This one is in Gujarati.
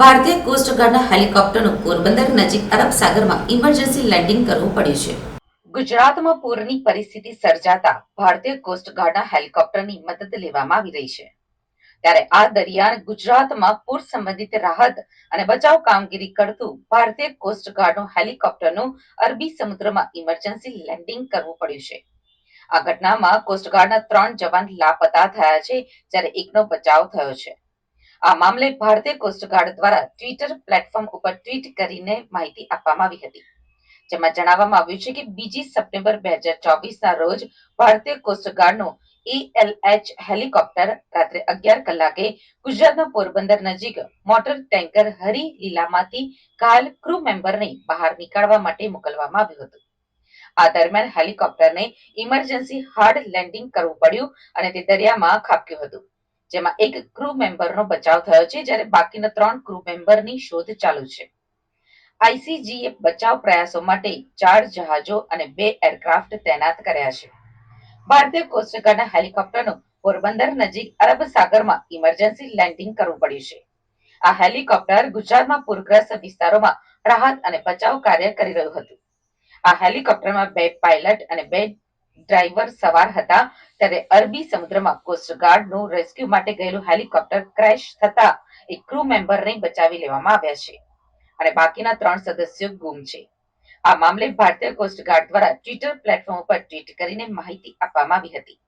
ભારતીય કોસ્ટગાર્ડના હેલિકોપ્ટરનું પોરબંદર નજીક અરબ સાગરમાં ઇમરજન્સી લેન્ડિંગ કરવું પડ્યું છે. ગુજરાતમાં પૂરની પરિસ્થિતિ સર્જાતા ભારતીય કોસ્ટગાર્ડના હેલિકોપ્ટરની મદદ લેવામાં આવી રહી છે. ત્યારે આ દરિયાન ગુજરાતમાં પૂર સંબંધિત રાહત અને બચાવ કામગીરી કરતું ભારતીય કોસ્ટગાર્ડનું હેલિકોપ્ટરનું અરબી સમુદ્રમાં ઇમરજન્સી લેન્ડિંગ કરવું પડ્યું છે. આ ઘટનામાં કોસ્ટગાર્ડના ત્રણ જવાન લાપતા થયા છે, જ્યારે એકનો બચાવ થયો છે. આ મામલે ભારતીય કોસ્ટગાર્ડ દ્વારા ટ્વિટર પ્લેટફોર્મ ઉપર ટ્વીટ કરીને માહિતી આપવામાં આવી હતી. જેમાં જણાવવામાં આવ્યું છે કે બીજી સપ્ટેમ્બર બે હજાર ચોવીસના રોજ ભારતીય કોસ્ટગાર્ડનું ઈએલએચ હેલિકોપ્ટર રાત્રે અગિયાર કલાકે ગુજરાતના પોરબંદર નજીક મોટર ટેન્કર હરી લીલામાંથી ઘાયલ ક્રૂ મેમ્બરને બહાર નીકાળવા માટે મોકલવામાં આવ્યું હતું. આ દરમિયાન હેલિકોપ્ટરને ઇમરજન્સી હાર્ડ લેન્ડિંગ કરવું પડ્યું અને તે દરિયામાં ખાબક્યું હતું. જેમાં એક ક્રૂ મેમ્બરનો બચાવ થયો છે, જ્યારે બાકીના ત્રણ ક્રૂ મેમ્બરની શોધ ચાલુ છે. આઈસીજીએ બચાવ પ્રયાસો માટે ચાર જહાજો અને બે એરક્રાફ્ટ તૈનાત કર્યા છે. ભારતીય કોસ્ટગાર્ડના હેલિકોપ્ટરનું પોરબંદર નજીક અરબ સાગરમાં ઇમરજન્સી લેન્ડિંગ કરવું પડ્યું છે. આ હેલિકોપ્ટર ગુજરાતમાં પૂરગ્રસ્ત વિસ્તારોમાં રાહત અને બચાવ કાર્ય કરી રહ્યું હતું. આ હેલિકોપ્ટરમાં બે પાયલટ અને બે ડ્રાઈવર સવાર હતા ત્યારે અરબી સમુદ્રમાં કોસ્ટગાર્ડનું રેસ્ક્યુ માટે ગયેલું હેલિકોપ્ટર ક્રેશ થતા એક ક્રૂ મેમ્બરને બચાવી લેવામાં આવ્યા છે. અને બાકીના ત્રણ સદસ્યો ગુમ છે. આ મામલે ભારતીય કોસ્ટગાર્ડ દ્વારા ટ્વિટર પ્લેટફોર્મ ઉપર ટ્વીટ કરીને માહિતી આપવામાં આવી હતી.